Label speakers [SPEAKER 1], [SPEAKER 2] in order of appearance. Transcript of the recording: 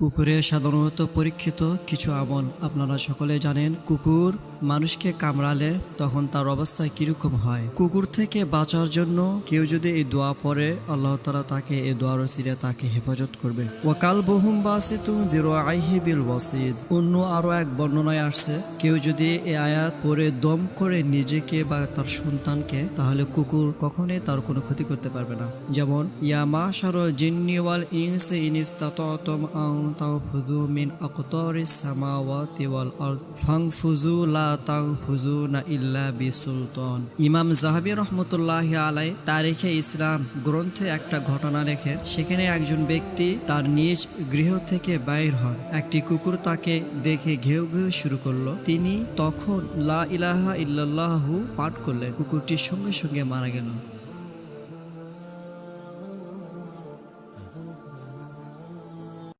[SPEAKER 1] কুকুরে সাধারণত পরীক্ষিত কিছু আমল। আপনারা সকলে জানেন, কুকুর মানুষকে কামড়ালে তখন তার অবস্থা কীরকম হয়। কুকুর থেকে বাঁচার জন্য কেউ যদি এই দোয়া পড়ে, আল্লাহ তালা তাকে এই দোয়ার সিরে তাকে হেফাজত করবে। ওয়াকাল বহুম বাসিতু জিরো আইহি বিল ওয়াসিদ। অন্য আরও এক বর্ণনায় আসছে, কেউ যদি এই আয়াত পরে দম করে নিজেকে বা তার সন্তানকে, তাহলে কুকুর কখনোই তার কোনো ক্ষতি করতে পারবে না। যেমন ইয়ামা সারো জিন্নি ওয়াল ইনসে ইনিস্তাতম আং তাওফুযু মিন আকতারিস সামাওয়াতি ওয়াল আরদ। ফাংফুযু লা তাংফুযুনা ইল্লা বিসুলতান। ইমাম জাহাবী রহমতুল্লাহি আলাই তারিখে ইসলাম গ্রন্থে একটা ঘটনা লেখেন সেখানে একজন ব্যক্তি তার নিজ গৃহ থেকে বাইর হন। একটি কুকুর তাকে দেখে ঘেউ ঘেউ শুরু করল। তিনি তখন লা ইলাহা ইল্লাল্লাহু পাঠ করলেন। কুকুরটির সঙ্গে সঙ্গে মারা গেল।